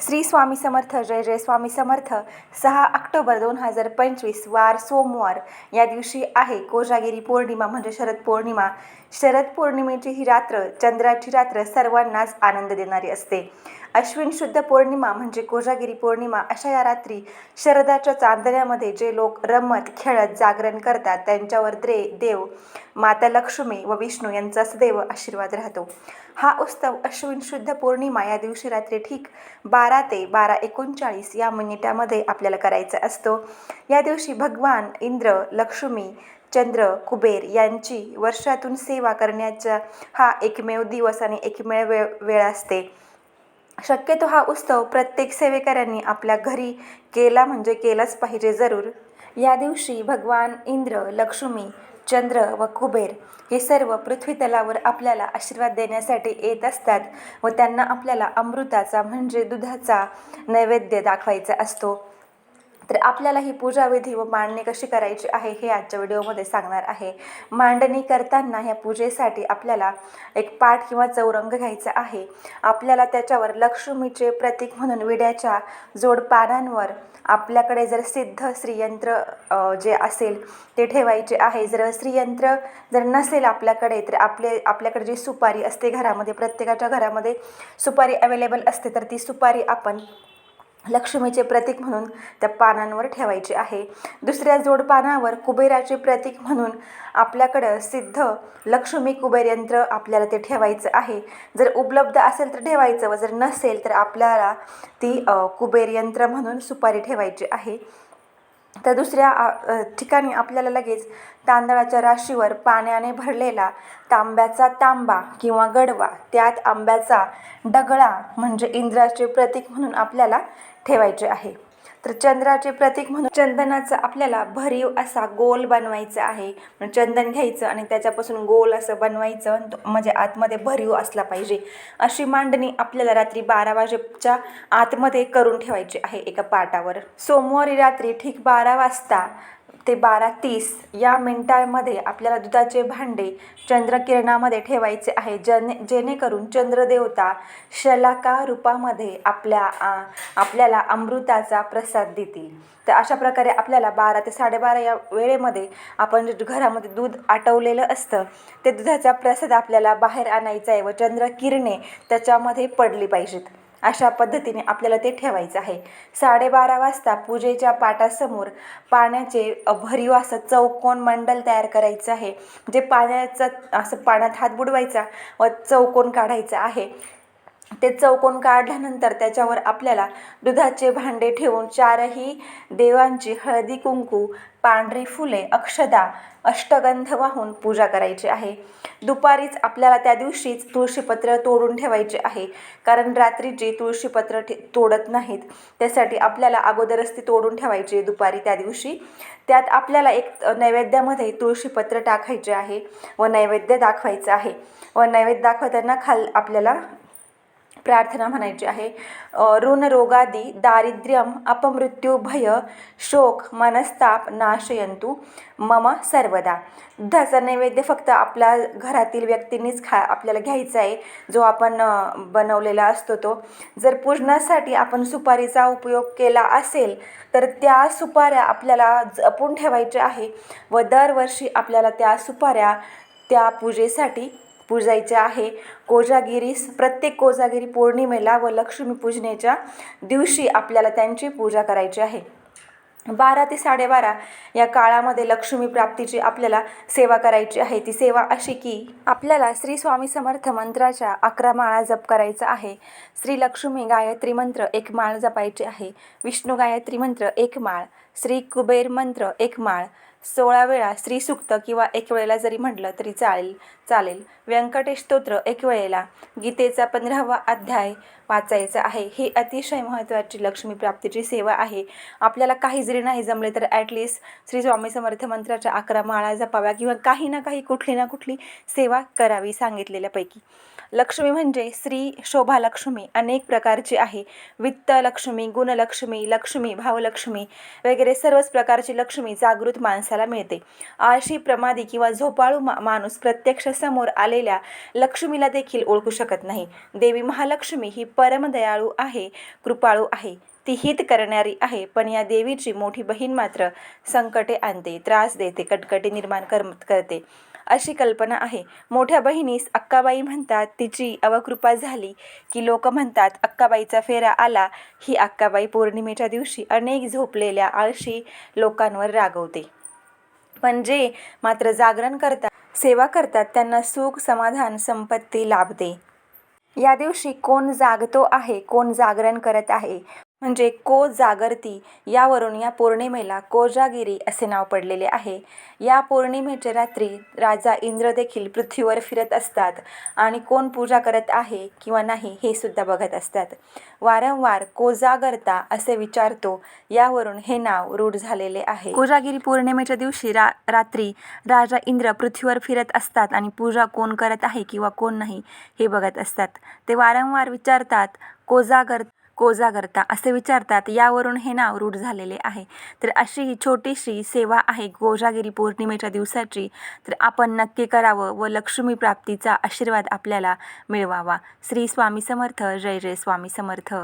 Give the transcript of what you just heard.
श्री स्वामी समर्थ जय जय स्वामी समर्थ. सहा ऑक्टोबर दोन हजार पंचवीस वार सोमवार. या दिवशी आहे कोजागिरी पौर्णिमा म्हणजे शरद पौर्णिमा. शरद पौर्णिमेची ही रात्र चंद्राची रात्र सर्वांनाच आनंद देणारी असते. अश्विन शुद्ध पौर्णिमा म्हणजे कोजागिरी पौर्णिमा. अशा या रात्री शरदाच्या चांदण्यामध्ये जे लोक रमत खेळत जागरण करतात त्यांच्यावर द्रे देव माता लक्ष्मी व विष्णू यांचा सदैव आशीर्वाद राहतो. हा उत्सव अश्विन शुद्ध पौर्णिमा या दिवशी रात्री ठीक बारा बारा ते बारा एकोणचाळीस या मिनिटामध्ये आपल्याला करायचा असतो. या दिवशी भगवान इंद्र लक्ष्मी चंद्र कुबेर यांची वर्षातून सेवा करण्याचा हा एकमेव दिवस आणि एकमेव वेळ वेळ असते. शक्यतो हा उत्सव प्रत्येक सेवेकऱ्यांनी आपल्या घरी केला म्हणजे केलाच पाहिजे जरूर. या दिवशी भगवान इंद्र लक्ष्मी चंद्र व कुबेर हे सर्व पृथ्वीतलावर आपल्याला आशीर्वाद देण्यासाठी येत असतात व त्यांना आपल्याला अमृताचा म्हणजे दुधाचा नैवेद्य दाखवायचा असतो. तर आपल्याला ही पूजाविधी व मांडणी कशी करायची आहे हे आजच्या व्हिडिओमध्ये सांगणार आहे. मांडणी करताना ह्या पूजेसाठी आपल्याला एक पाठ किंवा चौरंग घ्यायचा आहे. आपल्याला त्याच्यावर लक्ष्मीचे प्रतीक म्हणून विड्याच्या जोड पानांवर आपल्याकडे जर सिद्ध श्रीयंत्र जे असेल ते ठेवायचे आहे. जर श्रीयंत्र जर नसेल आपल्याकडे तर आपले आपल्याकडे जी सुपारी असते घरामध्ये प्रत्येकाच्या घरामध्ये सुपारी अवेलेबल असते तर ती सुपारी आपण लक्ष्मीचे प्रतीक म्हणून त्या पानांवर ठेवायचे आहे. दुसऱ्या जोडपानावर कुबेराचे प्रतीक म्हणून आपल्याकडं सिद्ध लक्ष्मी कुबेर यंत्र आपल्याला ते ठेवायचं आहे. जर उपलब्ध असेल तर ठेवायचं व जर नसेल तर आपल्याला ती कुबेर यंत्र म्हणून सुपारी ठेवायची आहे. तर दुसऱ्या ठिकाणी आपल्याला लगेच तांदळाच्या राशीवर पाण्याने भरलेला तांब्याचा तांबा किंवा गडवा त्यात आंब्याचा डगळा म्हणजे इंद्राचे प्रतीक म्हणून आपल्याला ठेवायचे आहे. तर चंद्राचे प्रतीक म्हणून चंदनाचा आपल्याला भरीव असा गोल बनवायचा आहे. म्हणजे चंदन घ्यायचं आणि त्याच्यापासून गोल असं बनवायचं म्हणजे आतमध्ये भरीव असला पाहिजे. अशी मांडणी आपल्याला रात्री बारा वाजेच्या आतमध्ये करून ठेवायची आहे एका पाटावर. सोमवारी रात्री ठीक बारा वाजता ते बारा तीस या मिनटामध्ये आपल्याला दुधाचे भांडे चंद्रकिरणामध्ये ठेवायचे आहे. जने जेणेकरून चंद्रदेवता शलाका रूपामध्ये आपल्या आ, आपल्याला अमृताचा प्रसाद देतील. तर अशा प्रकारे आपल्याला बारा ते साडेबारा या वेळेमध्ये आपण जे घरामध्ये दूध आटवलेलं असतं. ते दुधाचा प्रसाद आपल्याला बाहेर आणायचा आहे व चंद्रकिरणे त्याच्यामध्ये पडली पाहिजेत. अशा पद्धतीने आपल्याला ते ठेवायचं आहे. साडेबारा वाजता पूजेच्या पाटासमोर पाण्याचे भरीव असं चौकोन मंडल तयार करायचं आहे. जे पाण्याचं असं पाण्यात हात बुडवायचा व चौकोन काढायचा आहे. ते चौकोन काढल्यानंतर त्याच्यावर आपल्याला दुधाचे भांडे ठेवून चारही देवांची हळदी कुंकू पांढरी फुले अक्षदा अष्टगंध वाहून पूजा करायची आहे. दुपारीच आपल्याला त्या दिवशीच तुळशीपत्र तोडून ठेवायचे आहे. कारण रात्रीची तुळशीपत्र ठे तोडत नाहीत त्यासाठी आपल्याला अगोदरच ती तोडून ठेवायची दुपारी त्या दिवशी. त्यात आपल्याला एक नैवेद्यामध्ये तुळशीपत्र टाकायचे आहे व नैवेद्य दाखवायचं आहे. व नैवेद्य दाखवताना खाल आपल्याला प्रार्थना म्हणायची आहे. अ, ऋण रोगादी दारिद्र्यम अपमृत्यू भय शोक मनस्ताप नाशयंतु मम सर्वदा. दुधाचा नैवेद्य फक्त आपल्या घरातील व्यक्तींनीच खा आपल्याला घ्यायचा आहे जो आपण बनवलेला असतो तो. जर पूजनासाठी आपण सुपारीचा उपयोग केला असेल तर त्या सुपाऱ्या आपल्याला जपून ठेवायच्या आहे व दरवर्षी आपल्याला त्या सुपाऱ्या त्या पूजेसाठी पूजायचे आहे. कोजागिरीस प्रत्येक कोजागिरी पौर्णिमेला व लक्ष्मीपूजनेच्या दिवशी आपल्याला त्यांची पूजा करायची आहे. बारा ते साडेबारा या काळामध्ये लक्ष्मी प्राप्तीची आपल्याला सेवा करायची आहे. ती सेवा अशी की आपल्याला श्री स्वामी समर्थ मंत्राच्या अकरा माळा जप करायचा आहे. श्री लक्ष्मी गायत्री मंत्र एक माळ जपायची आहे. विष्णू गायत्री मंत्र एक माळ. श्री कुबेर मंत्र एक माळ. सोळा वेळा श्रीसुक्त किंवा एक वेळेला जरी म्हटलं तरी चालेल चालेल. व्यंकटेश स्तोत्र एक वेळेला. गीतेचा पंधरावा अध्याय वाचायचा आहे. ही अतिशय महत्त्वाची लक्ष्मी प्राप्तीची सेवा आहे. आपल्याला काही जरी नाही जमले तर ॲटलिस्ट श्री स्वामी समर्थ मंत्राच्या अकरा माळा जपाव्या किंवा काही ना काही कुठली ना कुठली सेवा करावी सांगितलेल्यापैकी. लक्ष्मी म्हणजे स्त्री शोभालक्ष्मी अनेक प्रकारची आहे. वित्तलक्ष्मी गुणलक्ष्मी लक्ष्मी भावलक्ष्मी वगैरे सर्वच प्रकारची लक्ष्मी जागृत माणसाला मिळते. आळशी प्रमादी किंवा झोपाळू मा माणूस प्रत्यक्ष समोर आलेल्या लक्ष्मीला देखील ओळखू शकत नाही. देवी महालक्ष्मी ही परमदयाळू आहे कृपाळू आहे. ती हित करणारी आहे पण या देवीची मोठी बहीण मात्र संकटे आणते त्रास देते कटकटी निर्माण कर करते अशी कल्पना आहे. मोठ्या बहिणीस अक्काबाई म्हणतात तिची अवकृपा झाली की लोक म्हणतात अक्काबाईचा फेरा आला ही अक्काबाई पौर्णिमेच्या दिवशी अनेक झोपलेल्या आळशी लोकांवर रागवते. पण जे मात्र जागरण करतात सेवा करतात त्यांना सुख समाधान संपत्ती लाभते. या दिवशी कोण जागतो आहे कोण जागरण करत आहे? म्हणजे कोजागर्ती यावरून या पौर्णिमेला कोजागिरी असे नाव पडलेले आहे. या पौर्णिमेच्या रात्री राजा इंद्र देखील पृथ्वीवर फिरत असतात आणि कोण पूजा करत आहे किंवा नाही हे सुद्धा बघत असतात. वारंवार कोजागरता असे विचारतो यावरून हे नाव रूढ झालेले आहे. कोजागिरी पौर्णिमेच्या दिवशी रा रात्री राजा इंद्र पृथ्वीवर फिरत असतात आणि पूजा कोण करत आहे किंवा कोण नाही हे बघत असतात. ते वारंवार विचारतात कोजागर कोजागरता असे विचारतात. यावरून हे नाव रूढ झालेले आहे. तर अशी ही छोटीशी सेवा आहे कोजागिरी पौर्णिमेच्या दिवसाची. तर आपण नक्की करावं व लक्ष्मी प्राप्तीचा आशीर्वाद आपल्याला मिळवावा. श्री स्वामी समर्थ. जय जय स्वामी समर्थ.